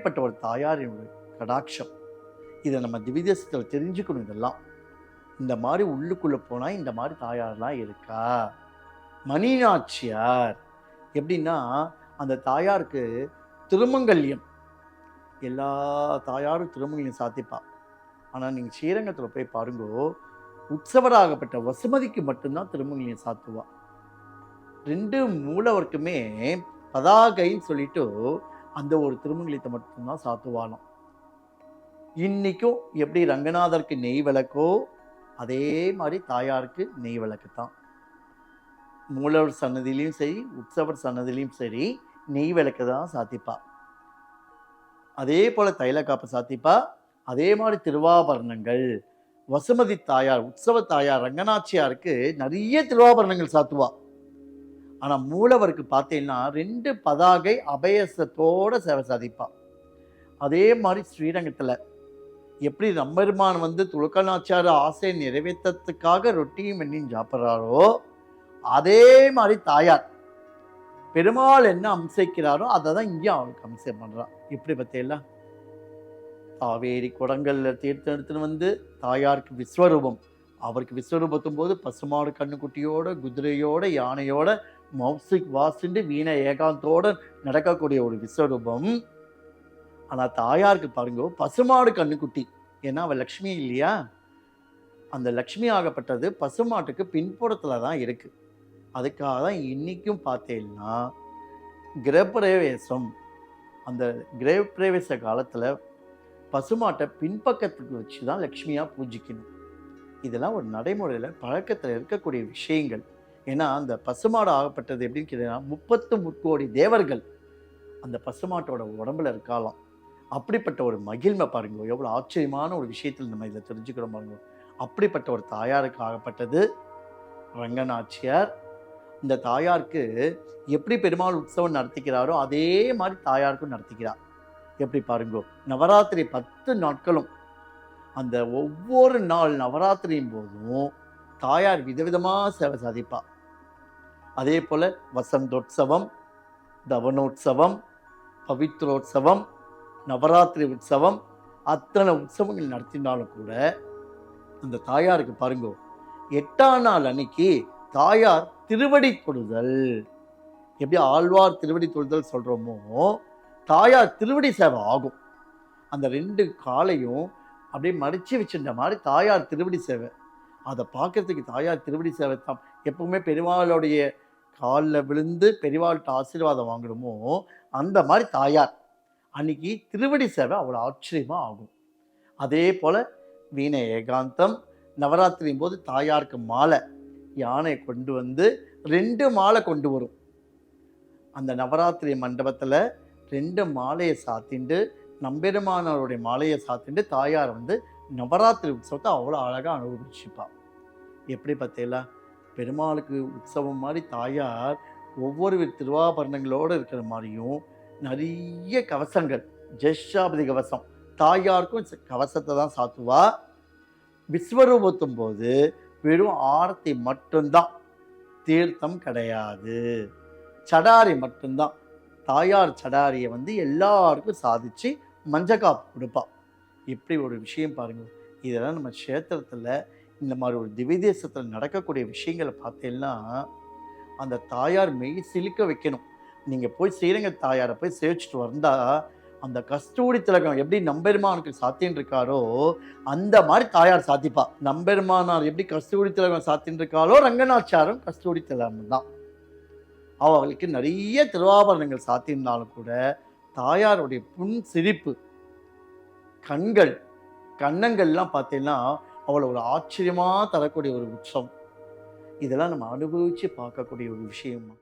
அப்படிப்பட்ட ஒரு தாயாரினுடைய கடாட்சம். இதை நம்ம திவிதேசத்தில் தெரிஞ்சுக்கணும் இதெல்லாம். இந்த மாதிரி உள்ளுக்குள்ளே போனால் இந்த மாதிரி தாயார்லாம் இருக்கா? மணிநாச்சியார். எப்படின்னா அந்த தாயாருக்கு திருமங்கல்யம். எல்லா தாயாரும் திருமங்கல்யம் சாத்திப்பா. ஆனால் நீங்கள் ஸ்ரீரங்கத்தில் போய் பாருங்கோ உற்சவராகப்பட்ட வசுமதிக்கு மட்டும்தான் திருமங்கல்யம் சாத்துவா. ரெண்டு மூலவருக்குமே பதாகைன்னு சொல்லிட்டு அந்த ஒரு திருமங்கலத்தை மட்டும்தான் சாத்துவானாம் இன்றைக்கும் எப்படி ரங்கநாதருக்கு நெய் விளக்கோ அதே மாதிரி தாயாருக்கு நெய் விளக்கு தான் மூலவர் சன்னதியிலையும் சரி உற்சவர் சன்னதிலையும் சரி நெய் விளக்கு தான் சாத்திப்பா. அதே போல் தைல சாத்திப்பா. அதே மாதிரி திருவாபரணங்கள் வசுமதி தாயார் உற்சவ தாயார் ரங்கநாச்சியாருக்கு நிறைய திருவாபரணங்கள் சாத்துவா. ஆனால் மூலவருக்கு பார்த்தீங்கன்னா ரெண்டு பதாகை அபயசத்தோட சேவை சாதிப்பாள் அதே மாதிரி ஸ்ரீரங்கத்தில் எப்படி நம்பெருமான் வந்து துலுக்கநாச்சார ஆசையை நிறைவேற்றத்துக்காக ரொட்டியும் எண்ணியும் சாப்பிட்றாரோ அதே மாதிரி தாயார் பெருமாள் என்ன அம்சிக்கிறாரோ அதை தான் இங்கேயும் அவளுக்கு அம்சம் பண்ணுறான் இப்படி பார்த்தீங்களா? காவேரி குடங்களில் தீர்த்தம் எடுத்துன்னு வந்து தாயாருக்கு விஸ்வரூபம். அவருக்கு விஸ்வரூபத்தும் போது பசுமாடு கண்ணுக்குட்டியோட குதிரையோட யானையோட மௌசிக் வாசிண்டு வீணை ஏகாந்தோட நடக்கக்கூடிய ஒரு விஸ்வரூபம். ஆனால் தாயாருக்கு பாருங்க பசுமாடு கண்ணுக்குட்டி. ஏன்னா அவள் லக்ஷ்மி இல்லையா? அந்த லக்ஷ்மி ஆகப்பட்டது பசுமாட்டுக்கு பின்புறத்தில் தான் இருக்குது அதுக்காக தான் இன்றைக்கும் பார்த்தீங்கன்னா கிரகப்பிரவேசம். அந்த கிரகப்பிரவேச காலத்தில் பசுமாட்டை பின்பக்கத்துக்கு வச்சு தான் லக்ஷ்மியாக பூஜிக்கணும். இதெல்லாம் ஒரு நடைமுறையில் பழக்கத்தில் இருக்கக்கூடிய விஷயங்கள். ஏன்னா அந்த பசுமாடு ஆகப்பட்டது எப்படின்னு கேட்டீங்கன்னா முப்பத்து முக்கோடி தேவர்கள் அந்த பசுமாட்டோட உடம்புல இருக்காலாம் அப்படிப்பட்ட ஒரு மகிழ்மை பாருங்க எவ்வளோ ஆச்சரியமான ஒரு விஷயத்தில் நம்ம இதில் தெரிஞ்சுக்கிறோம் பாருங்க அப்படிப்பட்ட ஒரு தாயாருக்கு ஆகப்பட்டது ரங்கநாச்சியார். இந்த தாயாருக்கு எப்படி பெருமாள் உற்சவம் நடத்திக்கிறாரோ அதே மாதிரி தாயாருக்கும் நடத்திக்கிறார் எப்படி பாருங்கோ நவராத்திரி பத்து நாட்களும் அந்த ஒவ்வொரு நாள் நவராத்திரியும் போதும் தாயார் விதவிதமாக சேவை சாதிப்பா. அதே போல் வசந்தோற்சவம் தவனோற்சவம் பவித்ரோற்சவம் நவராத்திரி உற்சவம் அத்தனை உற்சவங்கள் நடத்தினாலும் கூட அந்த தாயாருக்கு பாருங்க எட்டாம் நாள் அன்னைக்கு தாயார் திருவடி தொடுதல் எப்படி ஆழ்வார் திருவடி தொழுதல் சொல்கிறோமோ தாயார் திருவடி சேவை ஆகும். அந்த ரெண்டு காலையும் அப்படியே மடிச்சு வச்சிருந்த மாதிரி தாயார் திருவடி சேவை. அதை பார்க்கறதுக்கு தாயார் திருவடி சேவை தான் எப்பவுமே பெருமாளுடைய காலில் விழுந்து பெரியவாள்கிட்ட ஆசீர்வாதம் வாங்கணுமோ அந்த மாதிரி தாயார். அன்னைக்கு திருவடி சேவை அவ்வளோ ஆச்சரியமாக ஆகும். அதே போல் வீணை ஏகாந்தம் நவராத்திரியும் போது தாயாருக்கு மாலை யானை கொண்டு வந்து ரெண்டு மாலை கொண்டு வரும். அந்த நவராத்திரி மண்டபத்தில் ரெண்டு மாலையை சாத்திண்டு நம்பெருமானவருடைய மாலையை சாத்திண்டு தாயார் வந்து நவராத்திரி உற்சவத்தை அவ்வளோ அழகாக அனுபவிச்சுப்பா. எப்படி பார்த்தீங்களா? பெருமாளுக்கு உற்சவம் மாதிரி தாயார் ஒவ்வொரு திருவாபரணங்களோடு இருக்கிற மாதிரியும் நிறைய கவசங்கள். ஜெஷாபதி கவசம். தாயாருக்கும் கவசத்தை தான் சாத்துவா. விஸ்வரூபத்தும் போது வெறும் ஆரத்தி மட்டும்தான். தீர்த்தம் கிடையாது. சடாரி மட்டும்தான். தாயார் சடாரியை வந்து எல்லாருக்கும் சாதிச்சு மஞ்சக்காப்பு கொடுப்பாள் இப்படி ஒரு விஷயம் பாருங்கள் இதெல்லாம் நம்ம க்ஷேத்திரத்தில் இந்த மாதிரி ஒரு திவ்யதேசத்தில் நடக்கக்கூடிய விஷயங்களை பார்த்தீங்கன்னா அந்த தாயார் மெய் சிலிக்க வைக்கணும். நீங்கள் போய் ஸ்ரீரங்க தாயாரை போய் சேவிச்சுட்டு வந்தால் அந்த கஸ்தூரி திலகம் எப்படி நம்பெருமானுக்கு சாத்தின்னு இருக்காரோ அந்த மாதிரி தாயார் சாத்திப்பா. நம்பெருமானார் எப்படி கஸ்தூரி திலகம் சாத்தின்னு இருக்காரோ ரங்கநாச்சாரம் கஸ்தூரி திலகம் தான். அவர்களுக்கு நிறைய திருவாபரணங்கள் சாத்தியிருந்தாலும் கூட தாயாருடைய புன் சிரிப்பு கண்கள் கன்னங்கள்லாம் பார்த்தீங்கன்னா அவ்வளோ ஒரு ஆச்சரியமாக தரக்கூடிய ஒரு உற்சவம். இதெல்லாம் நம்ம அனுபவித்து பார்க்கக்கூடிய ஒரு விஷயமா.